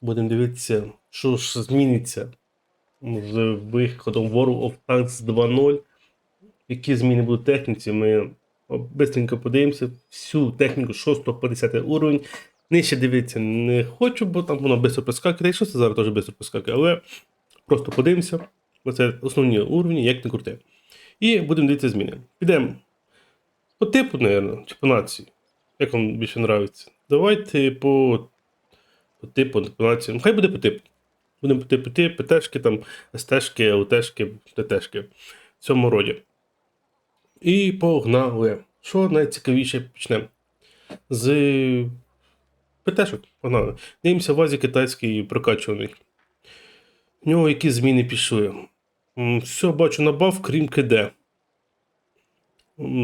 будемо дивитися, що ж зміниться з виходом World of Tanks 2.0. Які зміни будуть в техніці, ми бистренько подивимося. Всю техніку 6 по 10 уровень. Нижче дивитися не хочу, бо там воно швидко прискакує. Якщо це зараз теж швидко прискакує, але просто подивимося. Це основні уровні, як не крути. І будемо дивитися зміни. Підемо по типу, мабуть, чи по нації. Як вам більше подобається? Давайте по, по типу, по нації. Ну, Хай буде по типу. Будемо по типу ти, ПТшки, там, СТшки, ЛТшки, ТТшки. В цьому роді. І погнали. Що найцікавіше почнемо? З ПТшок. Погнали. Дивимося вазі китайський прокачуваний. В нього які зміни пішли. Все бачу набав, крім КД.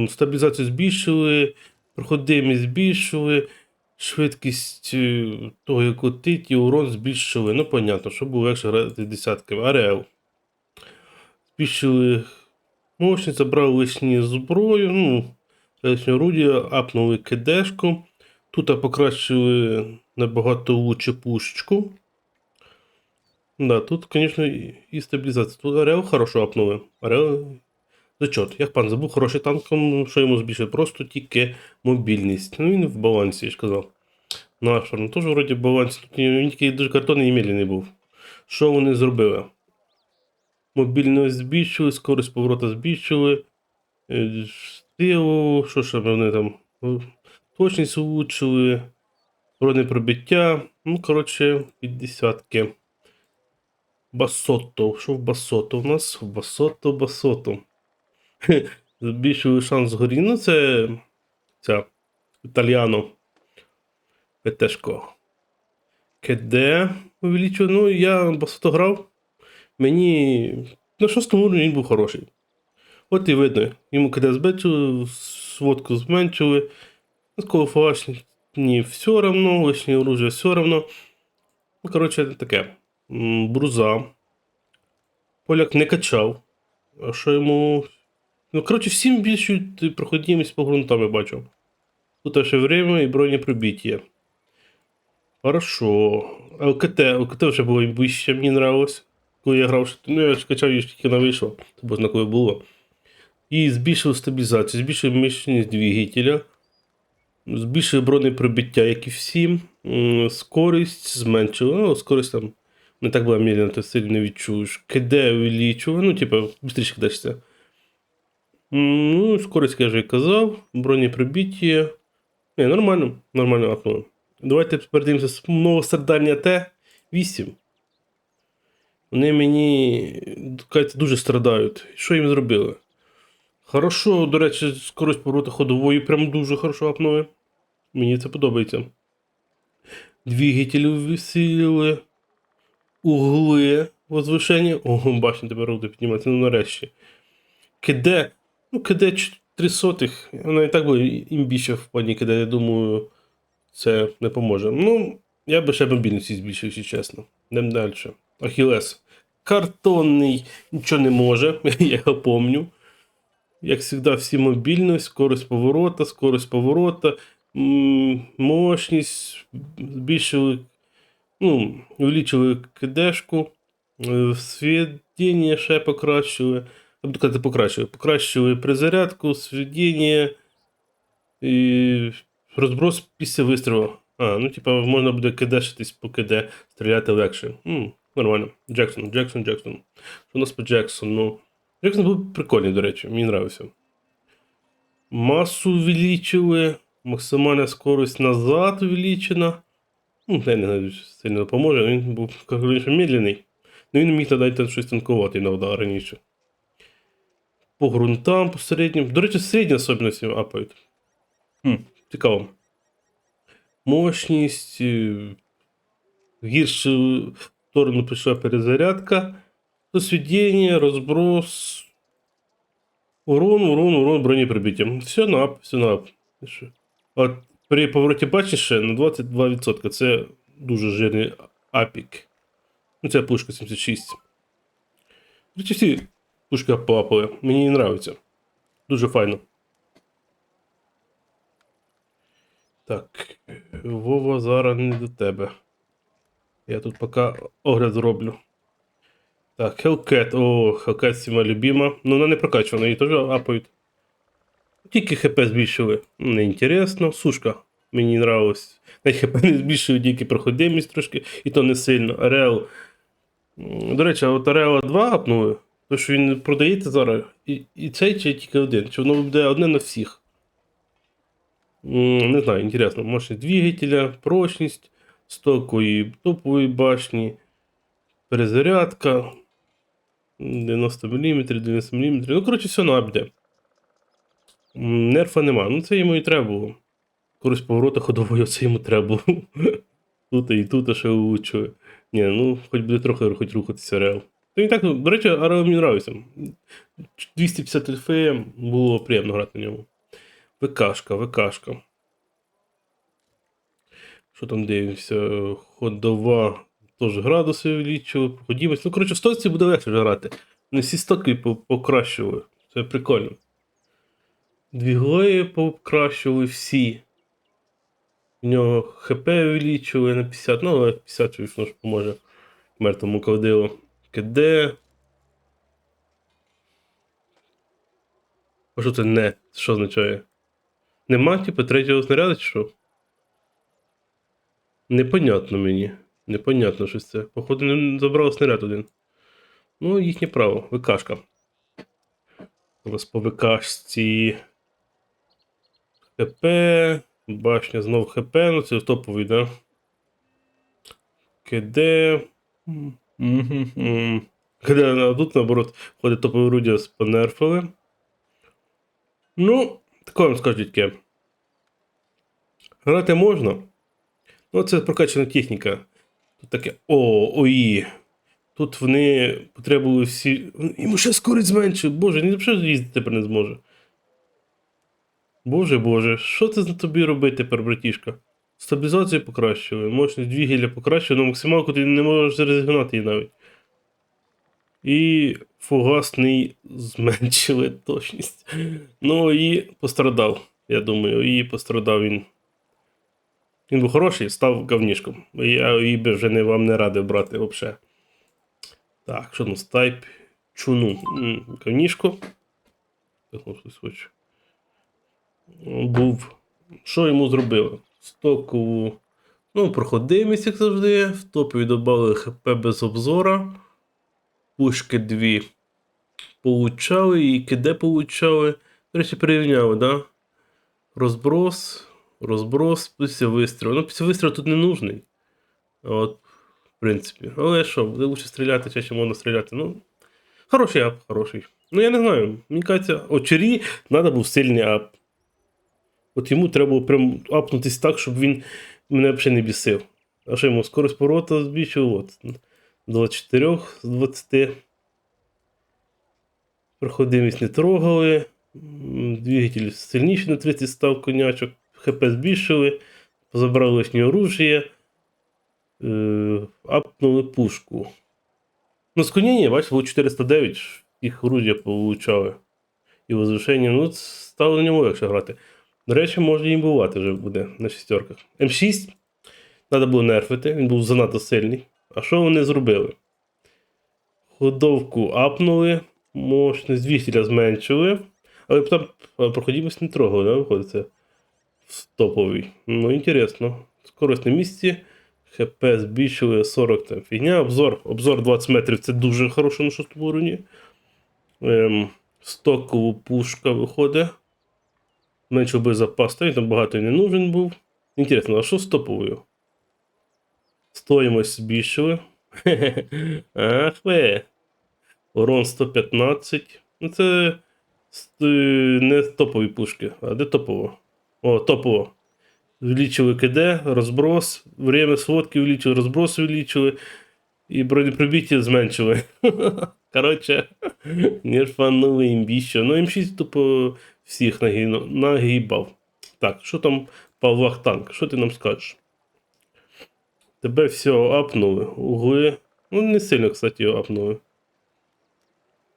Стабілізацію збільшили, проходимість збільшили, швидкість е, того, як летить, і урон збільшили. Ну, понятно, щоб було легше грати десятками. Ареал. Збільшили мощність, забрали лишні зброю, ну, лишнє орудія, апнули кидешку. Тут покращили набагато лучше пушечку. Да, тут, звісно, і- стабілізація. Тут Ареал хорошо апнули. Ареал зачот. Як пан забув, хороший танк, ну, що йому збільшує, просто тільки мобільність. Ну він в балансі, я ж казав. Наш ну, теж вроді. Тут Він тільки дуже картонний і медленний був. Що вони зробили? Мобільність збільшили, скорість поворота збільшили. е, Силу, що ще вони там? Ну, Точність улучшили. Бронепробиття. Ну, коротше, 50-ки. Басото. Що в Басото у нас? Басото, Басото. Збільшили шанс згорі. Ну, це італіано. ПТшко. КД увеличую. Ну, я Басото грав. Мені на шостому уровні він був хороший. От і видно, йому КД збільшили, сводку зменшили. Сколофашні все равно, лишнє оружие все равно. Ну, коротше, таке. Бруза. Поляк не качав. А що йому. Ну, коротше, всім більшують проходимість по ґрунтам, я бачу. Тут ще время і бронепробиття. Хорошо. ЛКТ, ЛКТ вже було і вище, мені нравилось. Коли я грав, ну я ж качав її тільки на вийшло, то бо коли було. І збільшив стабілізацію, збільшив мощність двигателя, збільшив бронепробиття, як і всі. М, Скорість зменшила. Ну, скорість там не так була медленно, ти сильно не відчуєш. КД увеличила, ну, типа, швидше кидаєшся. М, Ну, скорість, я вже казав, бронепробиття. Не, нормально, нормально апнуло. Давайте передивимося з нового страдання Т8. Вони мені кажуть, дуже страдають. Що їм зробили? Хорошо, до речі, скорость поворота ходової прям дуже хорошо апнули. Мені це подобається. Двигателі висілили. Угли возвишення. Ого, башня тепер буде підніматися, ну нарешті. КД. Ну, КД 3 сотих. Вона і так буде імбіще в плані КД, я думаю, це не поможе. Ну, я би ще мобільності збільшив, якщо чесно. Йдемо далі. Ахілес. Картонний нічого не може, я його помню. Як завжди, всі мобільність, скорость поворота, скорость поворота, мощність, збільшили, ну, увеличили кидешку, е, свідіння ще покращили. Казати, покращили. Покращили призарядку, свідіння розброс після вистрілу. А, ну, типа, можна буде кидешитись по КД, стріляти легше. М, нормально. Джексон, Джексон, Джексон. Що у нас по Джексону? Джексон був прикольний, до речі, мені нравився. Масу увеличили, максимальна скорость назад увеличена. Ну, я не знаю, сильно допоможе, він був, раніше, медленний. Ну він міг тоді щось танкувати іноді раніше. По ґрунтам, по середнім. До речі, середні особливості апають. Хм, цікаво. Мощність. е, В сторону пішла перезарядка. Досвідіння, розброс. Урон, урон, урон, бронепробиття. Все на ап, все на ап. І що? От при повороті бачиш на 22%. Це дуже жирний апік. Ну, це пушка 76. До речі, всі пушки поапали. Мені не нравиться. Дуже файно. Так. Вова зараз не до тебе. Я тут поки огляд зроблю. Так, Hellcat. О, Hellcat всіма любима. Ну, вона не прокачана, її теж апають. Тільки ХП збільшили. Не інтересно. Сушка. Мені нравилось. Навіть ХП не збільшили, тільки проходимість трошки, і то не сильно. Ареал. До речі, а от Ареала 2 апнули. То що він продається зараз. І, і цей чи тільки один? Чи воно буде одне на всіх? Не знаю, інтересно. Мощність двигателя, прочність, стокової топової башні, перезарядка. 90 мм, 90 мм. Ну, коротше, все набде. Нерфа нема. Ну, це йому і треба було. Користь поворота ходової, це йому треба було. Тут і тут ще влучує. Ні, ну, хоч буде трохи хоч рухатися реал. Та він так, ну, до речі, Арео мені нравиться. 250 ЛФ було приємно грати на ньому. ВКшка, ВКшка. Що там дивимося? Ходова теж градуси увеличили, проходимость. Ну, коротше, в стоці буде легше грати. Не всі стоки по- покращували. Це прикольно. Двігли покращували всі. У нього ХП увеличили на 50, ну але 50 воно ж поможе мертвому кавдилу. КД. А що це не? Що означає? Нема, типу, третього снаряду чи що? Непонятно мені. Непонятно щось це. Походу, не забрав снаряд один. Ну, їхнє право. ВКшка. Вас по ВКшці. ХП. Башня знов ХП, ну це топовий, да? КД. КД а тут, наоборот, ходить топове орудя з понерфили. Ну, вам скажу, дітки. Грати можна. Ну, це прокачана техніка. Тут таке о, ої. Тут вони потребували всі. Йому ще скорість зменшив. Боже, ні взагалі їздити тепер не зможе. Боже Боже, що це тобі робити тепер, братішка? Стабілізацію покращили, мощність двигеля покращили, на максималку ти не можеш розігнати її навіть. І фугасний зменшили точність. Ну і пострадав. Я думаю, і пострадав він. Він був хороший, став говнішком. Я її би вже не, вам не радив брати взагалі. Так, що ну, стайп чуну. Ну, хочу. Був. Що йому зробили? Стокову. Ну, проходимість, як завжди. В топові додали ХП без обзора. Пушки дві получали і КД получали. До речі, перерівняли, да? Розброс, розброс, після вистрілу. Ну, після вистрілу тут не нужний. От, в принципі. Але що, буде лучше стріляти, чаще можна стріляти. Ну, хороший ап, хороший. Ну, я не знаю. Мені кажеться, очері треба був сильний ап. От йому треба було прям апнутись так, щоб він мене взагалі не бісив. А що йому скорость поворота збільшив? От. 24 з 20. Проходимість не трогали. Двигатель сильніший на 30 став конячок. ХП збільшили. Забрали лишнє оружие. Е, апнули пушку. Ну, склонення, бачиш, було 409, їх оружия получали. І возвишення, ну, стало на ньому легше грати. До речі, може їм бувати вже буде на шістерках. М6 треба було нерфити, він був занадто сильний. А що вони зробили? Ходовку апнули, мощність двигателя зменшили, але там а, проходимость не трогали, да, виходить це топовий. Ну, інтересно. Скорость на місці. ХП збільшили 40 там фігня. Обзор. Обзор 20 метрів це дуже хороше на шостому уровні. Ем, стокову пушка виходить. Менше би запас, та він там багато і не нужен був. Інтересно, а що з топовою? Стоїмость збільшили. Ах ви. Урон 115. Ну це е, не топові пушки. А де топово? О, топово. Увеличили КД, розброс, время сводки увеличили, розброс увеличили. І бронепробиття зменшили. Коротше, нерфанули імбіщо. Ну, М6 тупо всіх нагибав. Так, що там Павлах танк? Що ти нам скажеш? Тебе все апнули. Угли. Ну, не сильно, кстати, його апнули.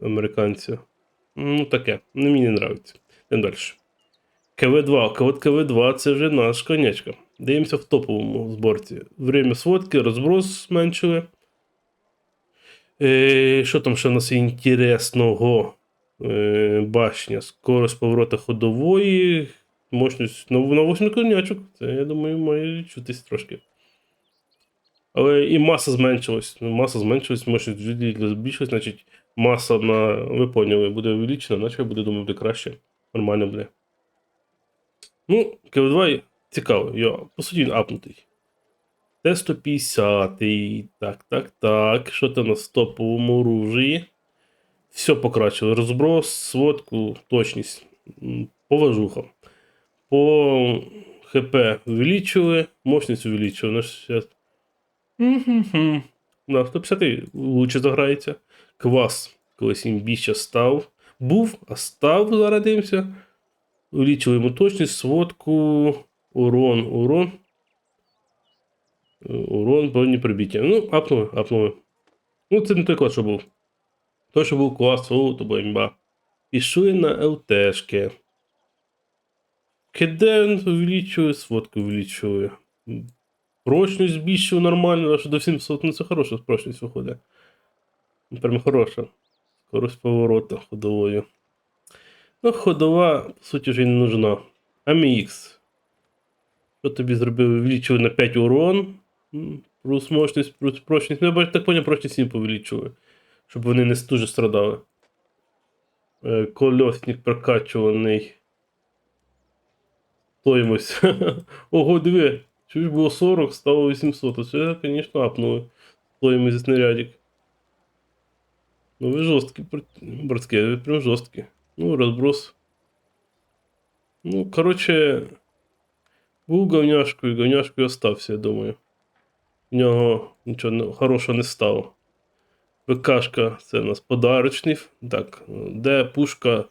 Американці. Ну, таке. Ну, мені не нравиться. Йдемо далі. КВ2. От КВ2 це вже наш конячка. Дивимося в топовому зборці. Время сводки, розброс зменшили. Е, що там ще в нас інтересного? Е, башня, скорость поворота ходової, мощність на, на 8 конячок. Це, я думаю, має чутись трошки. Але і маса зменшилась. Маса зменшилась, мощність збільшилась, значить маса на, ви буде увеличена, наче буде, думаю, буде краще. Нормально буде. Ну, КВ2 цікаво, йо, по суті він апнутий. Т-150. Так, так, так. Що там на топовому оружії? Все покращили. Розброс, сводку, точність. Поважуха. По ХП увеличили, мощність увеличили. Ну, сейчас... Мгм. Да, 150 лучше заграється. Квас колись імбіще став. Був, а став. Увеличили йому точність, сводку, урон, урон. Е, Урон, броні прибиття. Ну, апнули, апнули. Ну, це не той клас, що був. Той, що був клас, о, то імба. Пішли на ЛТшки. Кеден увеличує, сводку увеличує. Прочність збільшує нормально, аж до 700. Ну, це хороша прочність виходить. Ну, Прям хороша. Скорость поворота ходовою. Ну, ходова, по суті, вже не нужна. AMX. Що тобі зробив? Увеличили на 5 урон. Плюс мощність, плюс прочність. Ну, я так поняв, прочність їм повеличили. Щоб вони не дуже страдали. Е, Кольосник прокачуваний. Стоїмось. Ого, диви. Чуєш, було 40, стало 800. Оце, звісно, апнули. Стоїмось снарядик. Ну ви жорсткі, бр- братки, ви прям жорсткі. Ну, розброс. Ну, коротше, був говняшкою, говняшкою остався, я думаю. В нього нічого хорошого не стало. ВКшка це у нас подарочний. Так, де пушка,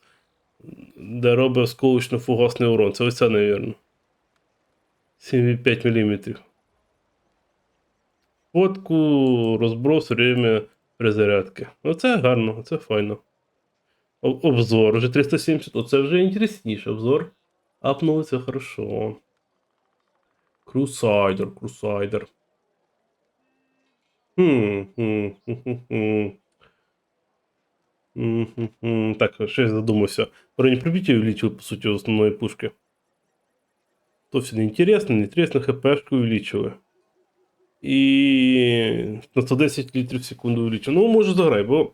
де робить осколочно-фугасний урон. Це оця, навірно. 7,5 мм. Фотку, розброс, время перезарядки. Оце гарно, оце файно. Обзор вже 370, оце вже інтересніше. Обзор. Апнули це хорошо. Крусайдер, крусайдер. Так, я задумався. Бронепробиття увеличил, по суті, основної пушки. То все неинтересно, неинтересно, хпшку увеличили. І на 110 літрів в секунду увеличили. Ну, може заграй, бо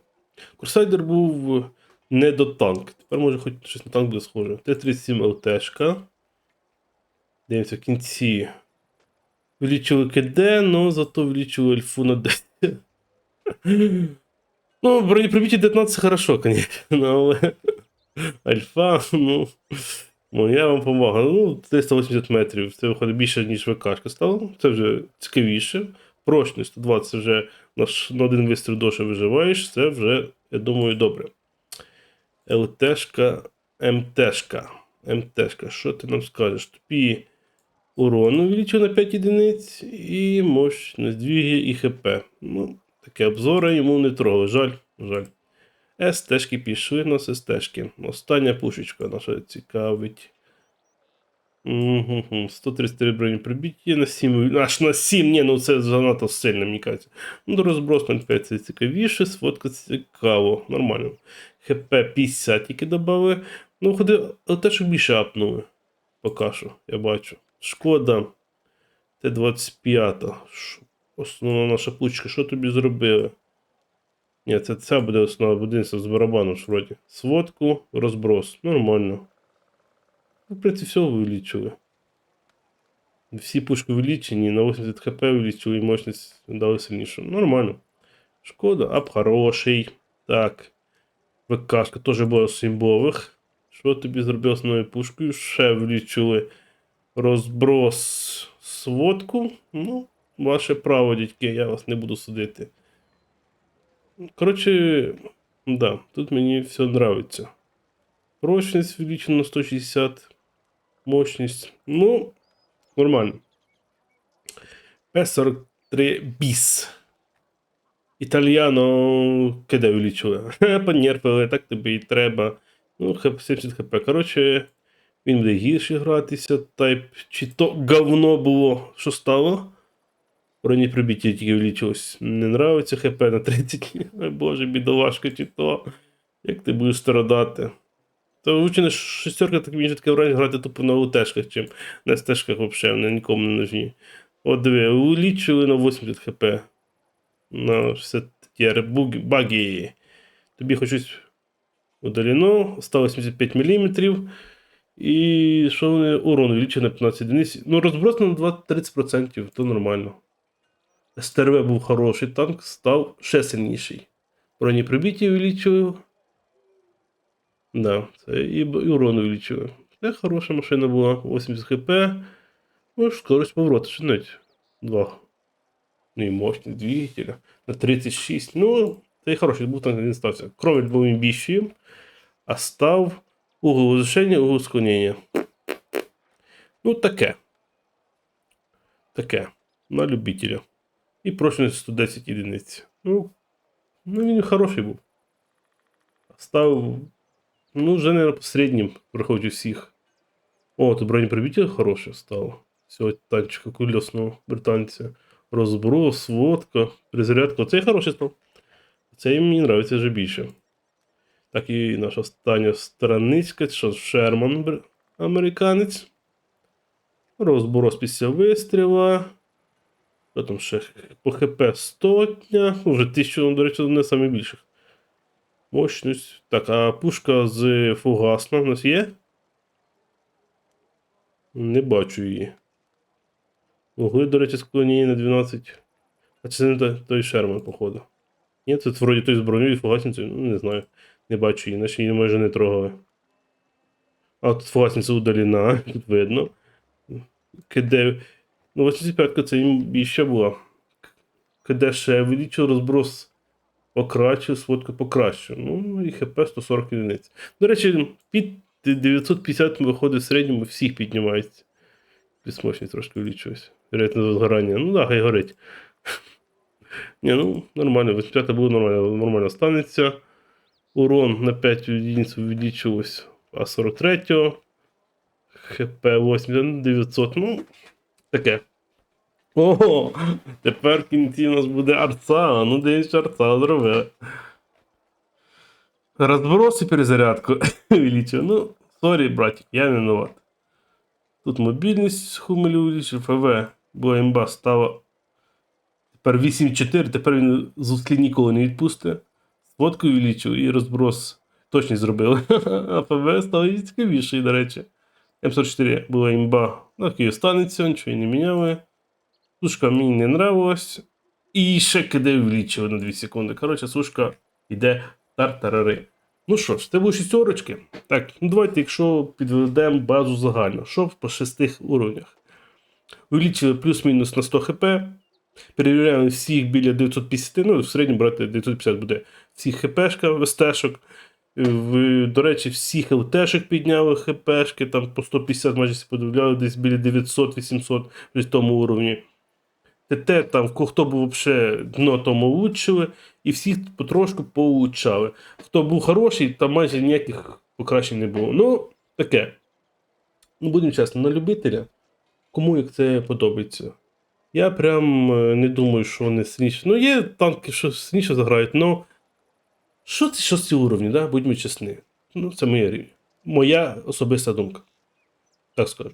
Курсайдер був не до танк. Тепер може хоч щось на танк буде схоже. Т-37 ЛТшка. Дивимося в кінці. Влічили КД, но зато влічили альфу на 10. Ну, бронепробиття 19 хорошо, конечно, але альфа, ну. Ну, я вам помагаю. Ну, 380 метрів. Це виходить більше, ніж ВКшка стало. Це вже цікавіше. Прочність 120 це вже на, один вистріл довше виживаєш. Це вже, я думаю, добре. ЛТшка, МТшка. МТшка, що ти нам скажеш? Тобі урон увеличив на 5 одиниць і мощність двіги і ХП. Ну, таке обзори йому не трогали. Жаль, жаль. СТшки пішли у нас СТшки. Остання пушечка наша цікавить. Угу, 133 броні прибиття на 7. Аж на 7, ні, ну це занадто сильно, мені кажеться. Ну, до розброс 05 це цікавіше, сфотка цікаво, нормально. ХП 50 тільки додали. Ну, ходи, те, що більше апнули. Поки що, я бачу. Шкода. Т-25. Ш- Основна наша пучка. Що тобі зробили? Ні, це ця буде основа будинця з барабаном ж вроді. Сводку, розброс. Нормально. Ну, в принципі, все увеличили. Всі пушки увеличені, на 80 хп увеличили і мощність дали сильнішу. Нормально. Шкода, ап хороший. Так. ВКшка теж була з сімбових. Що тобі зробив з новою пушкою? Ще влічили розброс сводку. Ну, ваше право, дядьки, я вас не буду судити. Коротше, да, тут мені все нравится. Прочність увеличена на 160. Мощність. Ну, нормально. П-43 біс. Італіано киде увеличили. Понерпили, так тобі і треба. Ну, 70 хп. Коротше, Він буде гірше гратися. Тайп, чи то говно було, що стало? Бронепробиття тільки влічилось. Не нравиться ХП на 30. Ой боже, бідолашка, чи то. Як ти будеш страдати? Та вивчена шестерка, так же таке враження грати тупо на УТшках, чим на стежках взагалі, вони нікому не нужні. От диви, улічили на 80 хп. На 60 тір буги- баги. Тобі хоч щось удалено, стало 75 мм. І що вони урон увеличили на 15 одиниць. Ну, розброс на 20-30%, то нормально. СТРВ був хороший танк, став ще сильніший. Бронепробиття увеличив. Да, це і, і урон увеличили. Це хороша машина була, 80 хп. Ну, скорость повороту, навіть 2. Ну і мощність двигателя. На 36. Ну, це і хороший був танк, він стався. Кровель був він а став угол возвишення, угол склонення. Ну, таке. Таке. На любителя. І прочність 110 одиниць. Ну, ну він хороший був. Став. Ну, вже не середнім проходить усіх. О, тут бронепробиття хороше стало. Цього танчика кульосного британця. Розброс, водка, перезарядка. Оцей хороший став. Цей мені подобається вже більше. Так і наша остання страницька, що Шерман американець. Розброс після вистріла. Потім ще по ХП стотня. Ну, Вже 1000, ну, до речі, не саме більших. Мощність. Так, а пушка з фугасна у нас є? Не бачу її. Угли, до речі, склонені на 12. А це не той, Шерман, походу. Ні, це вроді той з броню і фугасницею, ну не знаю. Не бачу її, наче її майже не трогали. А тут фугасниця удалена, тут видно. КД. Ну, 85-ка це більше була. КД ще вилічив розброс покращив, сводку покращив. Ну і ХП 140 одиниць. До речі, під 950 виходить в середньому всіх піднімається. Підсмочність трошки вилічилась. Вероятно, згорання. Ну так, хай горить. Ні, ну, нормально, 85 було нормально, нормально станеться. Урон на 5 одиниць увеличилось, а 43-го. ХП 8 900, ну, таке. Ого, тепер в кінці у нас буде арца, ну десь арца зробили. Розброс і перезарядку увеличив. Ну, сорі, братик, я не виноват. Тут мобільність хумелю увеличив, ФВ, бо імба стала тепер 8.4, тепер він з узлі ніколи не відпусте. Сводку увеличив і розброс точність зробили. А ФВ став і цікавіший, до речі. М44 була імба, так і останеться, нічого не міняли. Сушка мені не нравилась. І ще киде увеличили на 2 секунди. Коротше, сушка йде тартарари. Ну що ж, це були шістерочки. Так, ну давайте, якщо підведемо базу загально, що по шестих уровнях. Увеличили плюс-мінус на 100 хп. Перевіряємо всіх біля 950, ну в середньому брати 950 буде всіх хпшка, ВСТшок. До речі, всіх ЛТшок підняли хпшки, там по 150 майже подивляли, десь біля 900-800 в тому уровні. ТТ там, хто був взагалі дно, тому улучшили, і всіх потрошку поулучшали. Хто був хороший, там майже ніяких покращень не було. Ну, таке. Ну, будемо чесно, на любителя, кому як це подобається. Я прям е, не думаю, що вони сильніші. Ну, є танки, що сильніше заграють, але що це шості уровні, да? будьмо чесні. Ну, це моя рівня. Моя особиста думка. Так скажу.